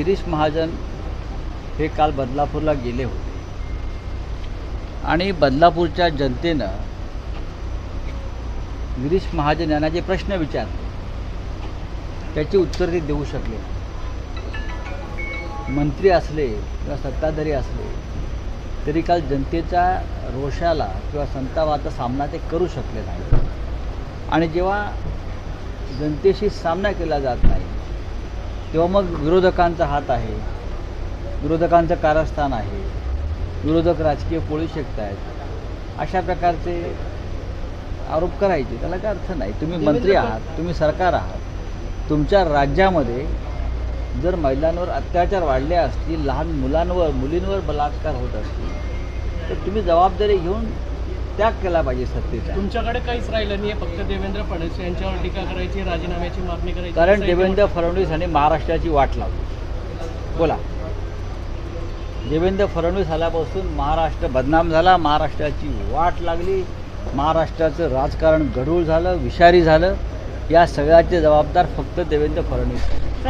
गिरीश महाजन हे काल बदलापूरला गेले होते. आणि बदलापूरच्या जनतेनं गिरीश महाजन यांना जे प्रश्न विचारले त्याची उत्तर ते देऊ शकले मंत्री असले किंवा सत्ताधारी असले तरी काल जनतेच्या रोषाला किंवा संतापाचा सामना ते करू शकले नाही आणि जेव्हा जनतेशी सामना केला जात नाही तेव्हा मग विरोधकांचा हात आहे. विरोधकांचं कारस्थान आहे. विरोधक राजकीय पोळी शकत आहेत अशा प्रकारचे आरोप करायचे. त्याला काय अर्थ नाही. तुम्ही मंत्री आहात तुम्ही सरकार आहात. तुमच्या राज्यामध्ये जर महिलांवर अत्याचार वाढले असतील लहान मुलांवर मुलींवर बलात्कार होत असतील तर तुम्ही जबाबदारी घेऊन त्याग केला पाहिजे सत्तेचा. तुमच्याकडे काहीच राहिलं नाही फक्त देवेंद्र फडणवीस यांच्यावर टीका करायची राजीनाम्याची मागणी करायची कारण देवेंद्र फडणवीस यांनी महाराष्ट्राची वाट लावली. बोला. देवेंद्र फडणवीस आल्यापासून महाराष्ट्र बदनाम झाला महाराष्ट्राची वाट लागली महाराष्ट्राचं राजकारण गढूळ झालं विषारी झालं. या सगळ्याचे जबाबदार फक्त देवेंद्र फडणवीस.